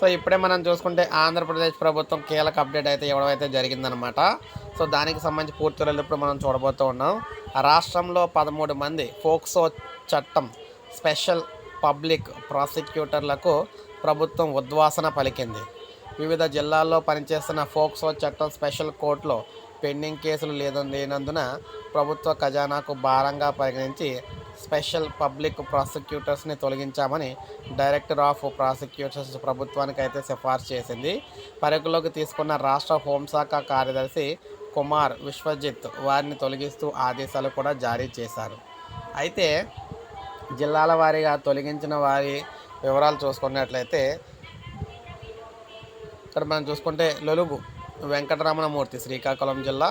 So ఇప్పుడే మనం చూసుకుంటే ఆంధ్రప్రదేశ్ ప్రభుత్వం కీలక అప్డేట్ అయితే ఇవ్వడమైతే జరిగిందనమాట సో దానికి సంబంధించి పూర్తి ఇప్పుడు మనం చూడబోతూ ఉన్నాం. రాష్ట్రంలో పదమూడు మంది ఫోక్సో చట్టం స్పెషల్ పబ్లిక్ ప్రాసిక్యూటర్లకు ప్రభుత్వం ఉద్వాసన పలికింది. వివిధ జిల్లాల్లో పనిచేస్తున్న ఫోక్సో చట్టం స్పెషల్ కోర్టులో పెండింగ్ కేసులు లేనందున ప్రభుత్వ ఖజానాకు భారంగా పరిగణించి స్పెషల్ పబ్లిక్ ప్రాసిక్యూటర్స్ని తొలగించామని డైరెక్టర్ ఆఫ్ ప్రాసిక్యూటర్స్ ప్రభుత్వానికి అయితే సిఫార్సు చేసింది. పరిగణలోకి తీసుకున్న రాష్ట్ర హోంశాఖ కార్యదర్శి కుమార్ విశ్వజిత్ వారిని తొలగిస్తూ ఆదేశాలు కూడా జారీ చేశారు. అయితే జిల్లాల వారీగా తొలగించిన వారి వివరాలు చూసుకున్నట్లయితే ఇక్కడ మనం చూసుకుంటే లొలుగు వెంకటరమణమూర్తి శ్రీకాకుళం జిల్లా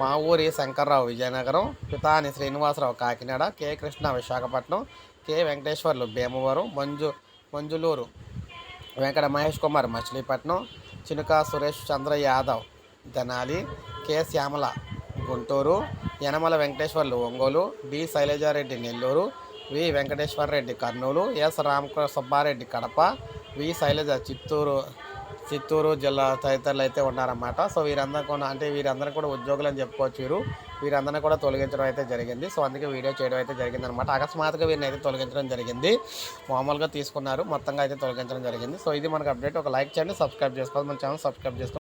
మా ఊరి Shankarrao Vizianagaram Pithani Srinivasarao Kakinada K. Krishna Visakhapatnam K. Venkateswarlu Bhimavaram Manju Manjuluru Venkata Mahesh Kumar Machilipatnam Chinuka Suresh Chandra Yadav Tenali K. Shyamala Guntur Yanamala Venkateswarlu Ongole D Sailajareddy Nellore V. Venkateswarareddy Kurnool S. Ramakrishna Subbareddy Kadapa V. Sailaja Chittoor Chittoor జిల్లా తదితరులు అయితే ఉన్నారన్నమాట. So వీరందరూ కూడా అంటే వీరందరూ కూడా ఉద్యోగులు అని చెప్పుకోవచ్చు వీరు. వీరందరినీ కూడా తొలగించడం అయితే జరిగింది. సో అందుకే వీడియో చేయడం అయితే జరిగింది అనమాట అకస్మాత్తుగా వీరిని అయితే తొలగించడం జరిగింది. మామూలుగా తీసుకున్నారు మొత్తంగా అయితే తొలగించడం జరిగింది. సో ఇది మనకు అప్డేట్. ఒక లైక్ చేయండి సబ్స్క్రైబ్ చేసుకోవాలి. మన ఛానల్ సబ్స్క్రైబ్ చేసుకోండి